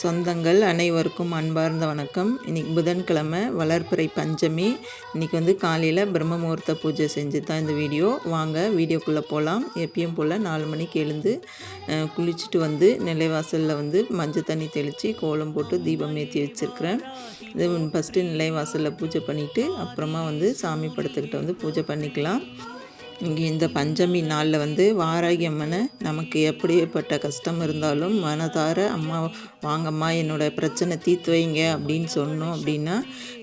சொந்தங்கள் அனைவருக்கும் அன்பார்ந்த வணக்கம். இன்றைக்கி புதன்கிழமை வளர்ப்பிறை பஞ்சமி. இன்றைக்கி வந்து காலையில் பிரம்ம முகூர்த்த பூஜை செஞ்சு தான் இந்த வீடியோ. வாங்க வீடியோக்குள்ளே போகலாம் எப்பயும் போல் நாலு மணிக்கு எழுந்து குளிச்சுட்டு வந்து நிலைவாசலில் வந்து மஞ்சள் தண்ணி தெளித்து கோலம் போட்டு தீபம் ஏற்றி வச்சுருக்கிறேன். இது ஃபஸ்ட்டு நிலைவாசலில் பூஜை பண்ணிவிட்டு அப்புறமா வந்து சாமி படத்துக்கிட்ட வந்து பூஜை பண்ணிக்கலாம். இங்கே இந்த பஞ்சமி நாளில் வந்து வாராகி அம்மனை நமக்கு எப்படிப்பட்ட கஷ்டம் இருந்தாலும் மனதார அம்மா வாங்கம்மா என்னோடய பிரச்சனை தீர்த்து வைங்க அப்படின்னு சொன்னோம் அப்படின்னா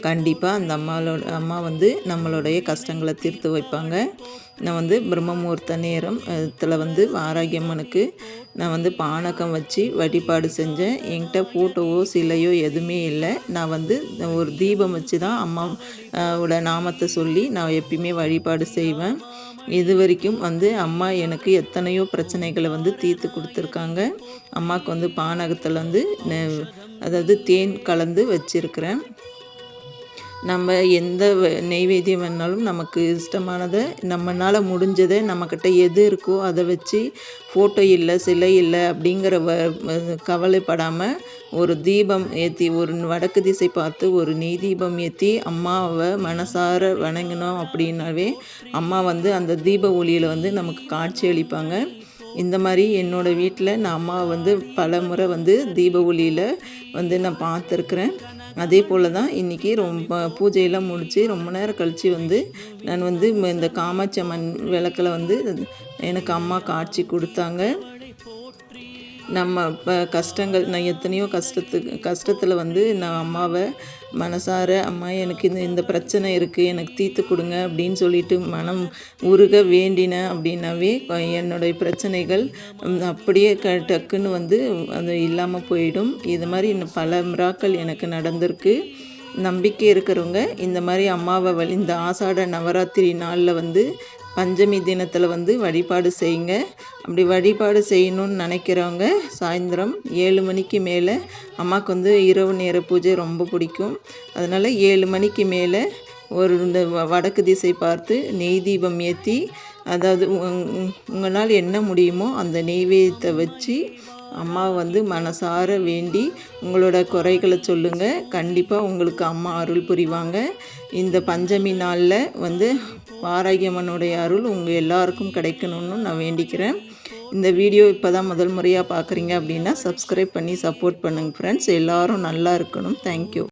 கண்டிப்பாக அந்த அம்மாவோட அம்மா வந்து நம்மளுடைய கஷ்டங்களை தீர்த்து வைப்பாங்க. நான் வந்து பிரம்மமுகூர்த்த நேரம் இதில் வந்து வாராகி அம்மனுக்கு நான் வந்து பானகம் வச்சு வழிபாடு செஞ்சேன். என்கிட்ட ஃபோட்டோவோ சிலையோ எதுவுமே இல்லை. நான் வந்து ஒரு தீபம் வச்சு தான் அம்மாவோட நாமத்தை சொல்லி நான் எப்பயுமே வழிபாடு செய்வேன். இது வரைக்கும் வந்து அம்மா எனக்கு எத்தனையோ பிரச்சனைகளை வந்து தீர்த்து கொடுத்துருக்காங்க. அம்மாவுக்கு வந்து பானகத்தில் வந்து அதாவது தேன் கலந்து வச்சுருக்கிறேன். நம்ம எந்த நெய்வேத்தியம் வேணாலும் நமக்கு இஷ்டமானதை நம்மளால் முடிஞ்சதை நம்மக்கிட்ட எது இருக்கோ அதை வச்சு ஃபோட்டோ இல்லை சிலை இல்லை அப்படிங்கிற வ கவலைப்படாமல் ஒரு தீபம் ஏற்றி ஒரு வடக்கு திசை பார்த்து ஒரு நெய் தீபம் ஏற்றி அம்மாவை மனசார வணங்கினோம் அப்படின்னாவே அம்மா வந்து அந்த தீப ஒளியில் வந்து நமக்கு காட்சி அளிப்பாங்க. இந்த மாதிரி என்னோடய வீட்டில் நான் அம்மாவை வந்து பல முறை வந்து தீப ஒளியில் வந்து நான் பார்த்துருக்குறேன். அதே போல் தான் இன்றைக்கி ரொம்ப பூஜையெல்லாம் முடித்து ரொம்ப நேரம் கழித்து வந்து நான் வந்து இந்த காமாட்சி அம்மன் விளக்கில் வந்து எனக்கு அம்மா காட்சி கொடுத்தாங்க. நம்ம இப்போ கஷ்டங்கள் நான் எத்தனையோ கஷ்டத்துக்கு கஷ்டத்தில் வந்து நான் அம்மாவை மனசார அம்மா எனக்கு இந்த இந்த பிரச்சனை இருக்குது எனக்கு தீர்த்து கொடுங்க அப்படின்னு சொல்லிட்டு மனம் உருக வேண்டினேன் அப்படின்னாவே என்னுடைய பிரச்சனைகள் அப்படியே க டக்குன்னு வந்து அது இல்லாமல் போயிடும். இது மாதிரி இன்னும் பல மிராக்கள் எனக்கு நடந்திருக்கு. நம்பிக்கை இருக்கிறவங்க இந்த மாதிரி அம்மாவை வழி இந்த ஆசாட நவராத்திரி நாளில் வந்து பஞ்சமி தினத்தில் வந்து வழிபாடு செய்யுங்க. அப்படி வழிபாடு செய்யணும்னு நினைக்கிறவங்க சாயந்தரம் ஏழு மணிக்கு மேலே அம்மாவுக்கு வந்து இரவு நேர பூஜை ரொம்ப பிடிக்கும். அதனால் ஏழு மணிக்கு மேலே ஒரு இந்த வடக்கு திசை பார்த்து நெய் தீபம் ஏற்றி அதாவது உங்களால் என்ன முடியுமோ அந்த நெய்வேத்தியத்தை வச்சு அம்மா வந்து மனசார வேண்டி உங்களோட குறைகளை சொல்லுங்கள் கண்டிப்பாக உங்களுக்கு அம்மா அருள் புரிவாங்க. இந்த பஞ்சமி நாளில் வந்து வாராகியம்மனுடைய அருள் உங்கள் எல்லாருக்கும் கிடைக்கணும்னு நான் வேண்டிக்கிறேன். இந்த வீடியோ இப்போ தான் முதல் முறையாக பார்க்குறீங்க அப்படின்னா சப்ஸ்கிரைப் பண்ணி சப்போர்ட் பண்ணுங்கள் ஃப்ரெண்ட்ஸ் எல்லோரும் நல்லா இருக்கணும். தேங்க்யூ